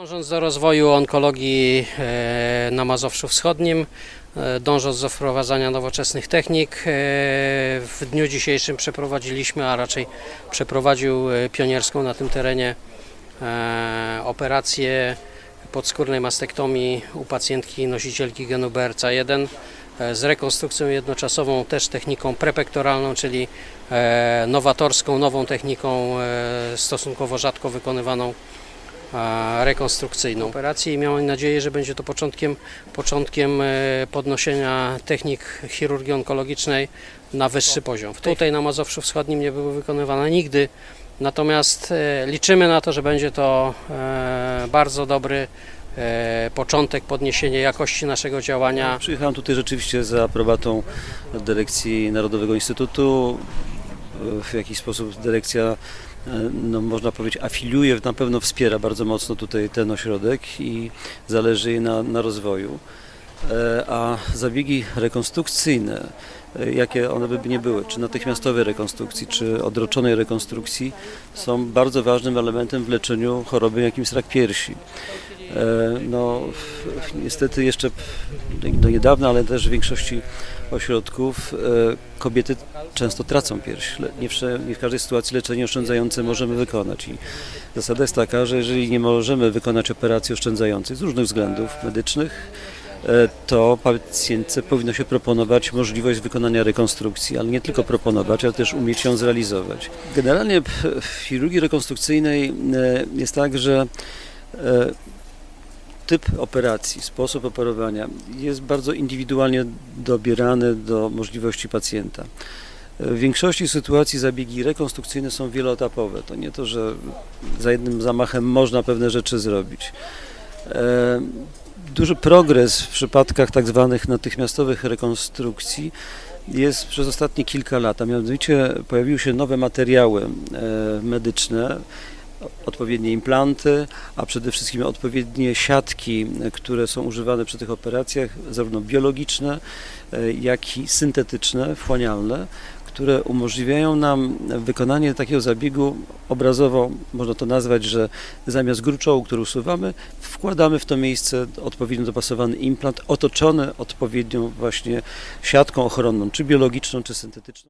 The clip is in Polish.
Dążąc do rozwoju onkologii e, na Mazowszu Wschodnim, e, dążąc do wprowadzania nowoczesnych technik, e, w dniu dzisiejszym przeprowadziliśmy, a raczej przeprowadził pionierską na tym terenie operację podskórnej mastektomii u pacjentki nosicielki genu BRCA1 e, z rekonstrukcją jednoczasową, też techniką prepektoralną, czyli nowatorską, nową techniką stosunkowo rzadko wykonywaną rekonstrukcyjną operacji i miałem nadzieję, że będzie to początkiem, początkiem e, podnoszenia technik chirurgii onkologicznej na wyższy poziom. Tutaj na Mazowszu Wschodnim nie były wykonywane nigdy, natomiast e, liczymy na to, że będzie to e, bardzo dobry e, początek podniesienia jakości naszego działania. Przyjechałem tutaj rzeczywiście za aprobatą dyrekcji Narodowego Instytutu. W jakiś sposób dyrekcja, e, no można powiedzieć, afiliuje, na pewno wspiera bardzo mocno tutaj ten ośrodek i zależy jej na, na rozwoju. E, A zabiegi rekonstrukcyjne, e, jakie one by nie były, czy natychmiastowej rekonstrukcji, czy odroczonej rekonstrukcji, są bardzo ważnym elementem w leczeniu choroby, jakim jest rak piersi. E, No, niestety jeszcze do niedawna, ale też w większości ośrodków e, kobiety często tracą pierś. Nie w, nie w każdej sytuacji leczenie oszczędzające możemy wykonać. I zasada jest taka, że jeżeli nie możemy wykonać operacji oszczędzającej z różnych względów medycznych, e, to pacjentce powinno się proponować możliwość wykonania rekonstrukcji, ale nie tylko proponować, ale też umieć ją zrealizować. Generalnie w chirurgii rekonstrukcyjnej jest tak, że typ operacji, sposób operowania jest bardzo indywidualnie dobierany do możliwości pacjenta. W większości sytuacji zabiegi rekonstrukcyjne są wieloetapowe. To nie to, że za jednym zamachem można pewne rzeczy zrobić. E, Duży progres w przypadkach tak zwanych natychmiastowych rekonstrukcji jest przez ostatnie kilka lat, a mianowicie pojawiły się nowe materiały e, medyczne, odpowiednie implanty, a przede wszystkim odpowiednie siatki, które są używane przy tych operacjach, zarówno biologiczne, e, jak i syntetyczne, wchłanialne, które umożliwiają nam wykonanie takiego zabiegu obrazowo, można to nazwać, że zamiast gruczołu, który usuwamy, wkładamy w to miejsce odpowiednio dopasowany implant, otoczony odpowiednią właśnie siatką ochronną, czy biologiczną, czy syntetyczną.